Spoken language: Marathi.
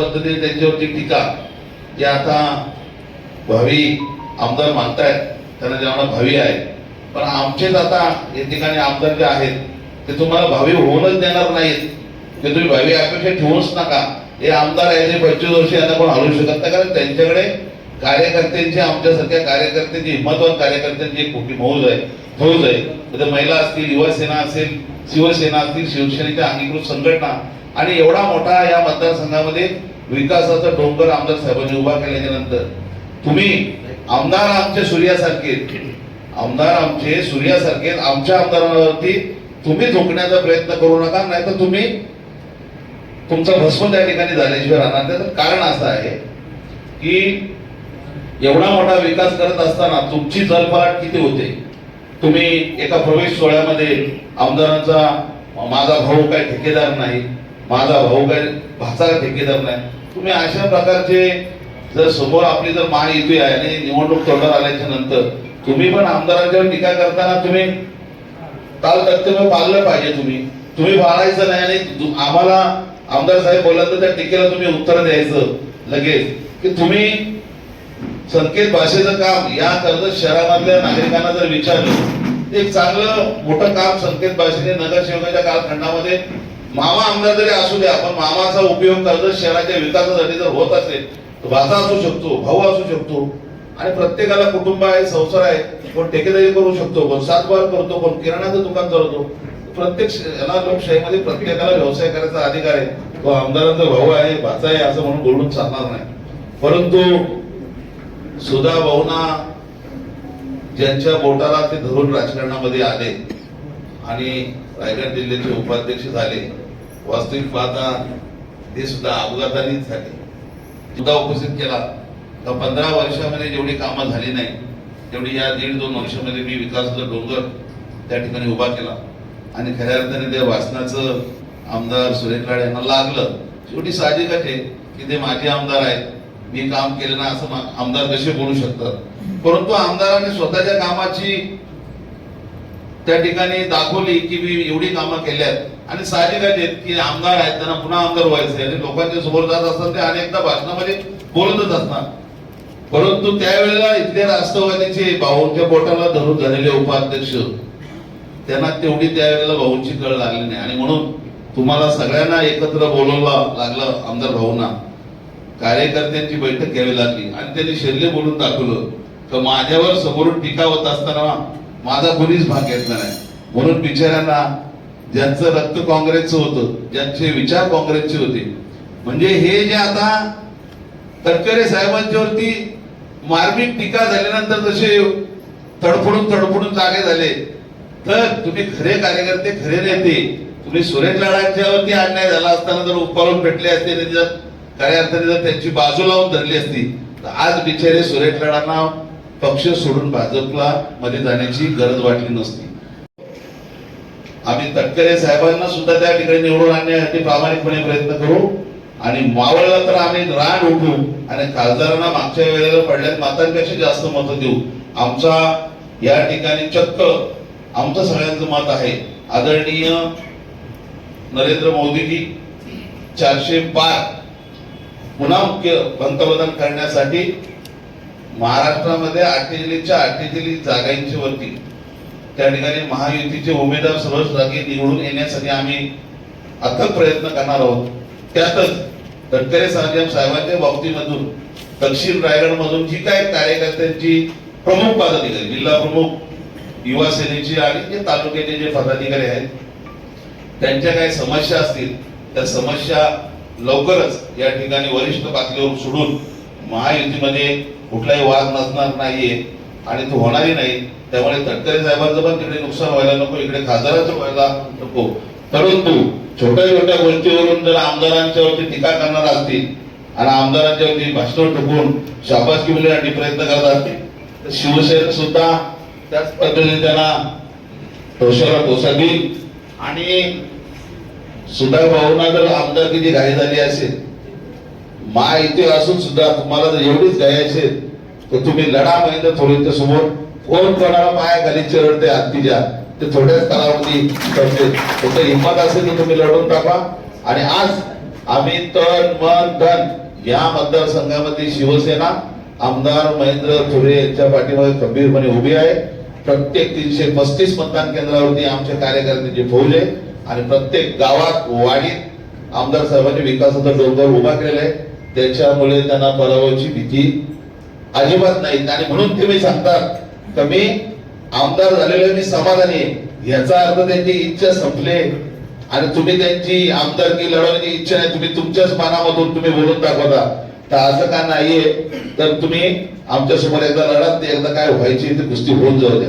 पद्धतीने त्यांच्यावरची टीका जे आता भावी आमदार मानतायत त्यांना जेव्हा भावी आहे. पण आमचेच आता या ठिकाणी आमदार जे आहेत ते तुम्हाला भावी होऊनच देणार नाहीत. ते तुम्ही भावी अपेक्षा ठेवूच नका. हे आमदार आहे ते पंचवीस वर्ष यांना कोण हलवू शकत नाही कारण त्यांच्याकडे कार्यकर्त्यांची आमच्यासारख्या कार्यकर्त्यांची हिंमतवान कार्यकर्त्यांची एक मोठी मौज आहे फौज आहे. महिला असतील युवासेना असेल शिवसेना असतील शिवसेनेच्या अंगीकृत संघटना आणि एवढा मोठा या मतदारसंघामध्ये विकासाचा डोंगर आमदार साहेबांनी उभा केल्याच्यानंतर तुम्ही आमदार आमचे सूर्यासारखे आमदार आमचे सूर्यासारखे आमच्या आमदारांवरती तुम्ही झोकण्याचा प्रयत्न करू नका नाही तर तुम्ही तुमचा भस्म त्या ठिकाणी झाल्याशिवाय राहणार त्याचं कारण असं आहे की एवढा मोठा विकास करत असताना तुमची जलफलाट किती होते? तुम्ही एका प्रवेश सोहळ्यामध्ये आमदारांचा माझा भाऊ काय ठेकेदार नाही. माझा भाऊ काय भाचा ठेकेदार नाही. तुम्ही अशा प्रकारचे जर समोर आपली जर मान येतोय आणि निवडणूक तोंडावर आल्याच्यानंतर तुम्ही पण आमदारांच्यावर टीका करताना तुम्ही काल कर्तव्य पाळलं पाहिजे तुम्ही. तुम्ही पाळायचं नाही आणि आम्हाला आमदार साहेब बोलला तर त्या टीकेला तुम्ही उत्तर द्यायचं लगेच. की तुम्ही संकेत भाषेचं काम या कर्जत शहरामधल्या नागरिकांना जर विचारलं एक चांगलं मोठं काम संकेत भाषेने नगरसेवकाच्या कालखंडामध्ये मामा आमदार जरी असू द्या पण मामाचा उपयोग कर्जत शहराच्या विकासासाठी जर होत असेल तर भाचा असू शकतो भाऊ असू शकतो आणि प्रत्येकाला कुटुंब आहे संसार आहे कोण ठेकेदारी करू शकतो कोण सातबार करतो कोण किराणाचं दुकान चालवतो प्रत्येक याला लोकशाहीमध्ये प्रत्येकाला व्यवसाय करायचा अधिकार आहे. तो आमदारांचा भाऊ आहे भाचा आहे असं म्हणून बोलून चालणार नाही. परंतु सुधा भाऊना ज्यांच्या बोटाला ते धरून राजकारणामध्ये आले आणि रायगड जिल्ह्याचे उपाध्यक्ष झाले. वास्तविक पाहता ते सुद्धा अपघातानेच झाले. सुद्धा उपस्थित केला. तर पंधरा वर्षामध्ये जेवढी कामं झाली नाही तेवढी या दीड दोन वर्षामध्ये मी विकासाचा डोंगर त्या ठिकाणी उभा केला. आणि खऱ्या अर्थाने त्या वाचनाचं आमदार सुरेश लाड यांना लागलं. शेवटी साहजिकच आहे की ते माझे आमदार आहेत. मी काम केलं ना असं आमदार कसे बोलू शकतात? परंतु आमदारांनी स्वतःच्या कामाची त्या ठिकाणी दाखवली की मी एवढी कामं केल्यात आणि साहजिकच आहेत की आमदार आहेत त्यांना पुन्हा आमदार व्हायचे आणि लोकांच्या समोर जात असतात ते अनेकदा भाषणामध्ये बोलतच असणार परंतु त्यावेळेला इथले राष्ट्रवादीचे भाऊंच्या बोटाला धरून झालेले उपाध्यक्ष त्यांना तेवढी त्यावेळेला भाऊंची कळ लागली नाही. आणि म्हणून तुम्हाला सगळ्यांना एकत्र बोलवलं लागलं आमदार भाऊंना. कार्यकर्त्यांची बैठक घ्यावी लागली. आणि त्यांनी शल्य बोलून दाखवलं. तर माझ्यावर समोरून टीका होत असताना माझा कोणीच भाग घेतला नाही. म्हणून बिचाऱ्यांना ज्यांचं रक्त काँग्रेसचं होतं ज्यांचे विचार काँग्रेसचे होते. म्हणजे हे जे आता तटकरे साहेबांच्यावरती मार्मिक टीका झाल्यानंतर जसे तडफडून तडफडून जागे झाले तर तुम्ही खरे कार्यकर्ते खरे नेते तुम्ही सुरेश लाडांच्यावरती अन्याय झाला असताना जर उपकारून भेटले असते जर खऱ्या अर्थाने जर त्यांची बाजू लावून धरली असती तर आज बिचारे सुरेश लाडांना पक्ष सोडून भाजपला मध्ये जाण्याची गरज वाटली नसती. आम्ही तटकरे साहेबांना सुद्धा त्या ठिकाणी निवडून आणण्यासाठी प्रामाणिकपणे प्रयत्न करू. आणि मावळला तर आम्ही रान उठू आणि खासदारांना मागच्या वेळेला पडल्यात मातांपेक्षा जास्त मत देऊ. आमचा या ठिकाणी चक्क आमचं सगळ्यांचं मत आहे. आदरणीय नरेंद्र मोदीजी चारशे पार पुन्हा मुख्य पंतप्रधान करण्यासाठी महाराष्ट्रामध्ये अठ्ठेचाळीसच्या अठ्ठेचाळीस जागांची वरती त्या ठिकाणी महायुतीचे उमेदवार सर्व जागी निवडून येण्यासाठी आम्ही अथक प्रयत्न करणार आहोत. त्यातच तटकरे साहेब साहेबांच्या बाबतीमधून दक्षिण रायगड मधून जी काय कार्यकर्त्यांची प्रमुख पदाधिकारी जिल्हा प्रमुख युवा सेनेचे आणि जे तालुक्याचे जे पदाधिकारी आहेत त्यांच्या काही समस्या असतील त्या समस्या लवकरच या ठिकाणी वरिष्ठ पातळीवर सोडून महायुतीमध्ये कुठलाही वाद नसणार नाहीये आणि तो होणारही नाही त्यामुळे तटकरे साहेबांचं पण तिकडे नुकसान व्हायला नको इकडे खासदाराचं व्हायला नको. परंतु छोट्या छोट्या गोष्टीवरून जर आमदारांच्यावरती टीका करणार असतील आणि आमदारांच्यावरती भाषण ठोकून शाबासकी मिळण्यासाठी प्रयत्न करत असतील तर शिवसेना सुद्धा त्याच पद्धतीने त्यांना ठोशाला ठोसा देईल आणि सुधा भाऊना जर आमदारकीची घाई झाली असेल मा इथे असून सुद्धा तुम्हाला जर एवढीच घाई तर तुम्ही लढा महेंद्र थोडीच्या समोर कोण कोणाला पाया खाली चिरडते हत्तीच्या ते थोड्याच कालावधी करते फक्त हिंमत असेल तर तुम्ही लढून टाका. आणि आज आम्ही तन मन धन या मतदारसंघामध्ये शिवसेना आमदार महेंद्र थोरे यांच्या पाठीमागे खंबीरपणे उभी आहे. प्रत्येक तीनशे पस्तीस मतदान केंद्रावरती आमच्या कार्यकर्त्यांची फौज आहे. आणि प्रत्येक गावात वाडीत आमदार साहेबांनी विकासाचा डोंगर उभा केलेला आहे. त्याच्यामुळे त्यांना पराभवाची भीती अजिबात नाही. आणि म्हणून ते मी सांगतात तर मी आमदार झालेलो मी समाधानी आहे. याचा अर्थ त्यांची इच्छा संपले. आणि तुम्ही त्यांची आमदारकी लढवण्याची इच्छा नाही तुम्ही तुमच्याच मानामधून तुम्ही बोलून दाखवता. तर असं का नाहीये? तर तुम्ही आमच्यासमोर एकदा लढा ते एकदा काय व्हायची ती कुस्ती होऊन जाऊ द्या.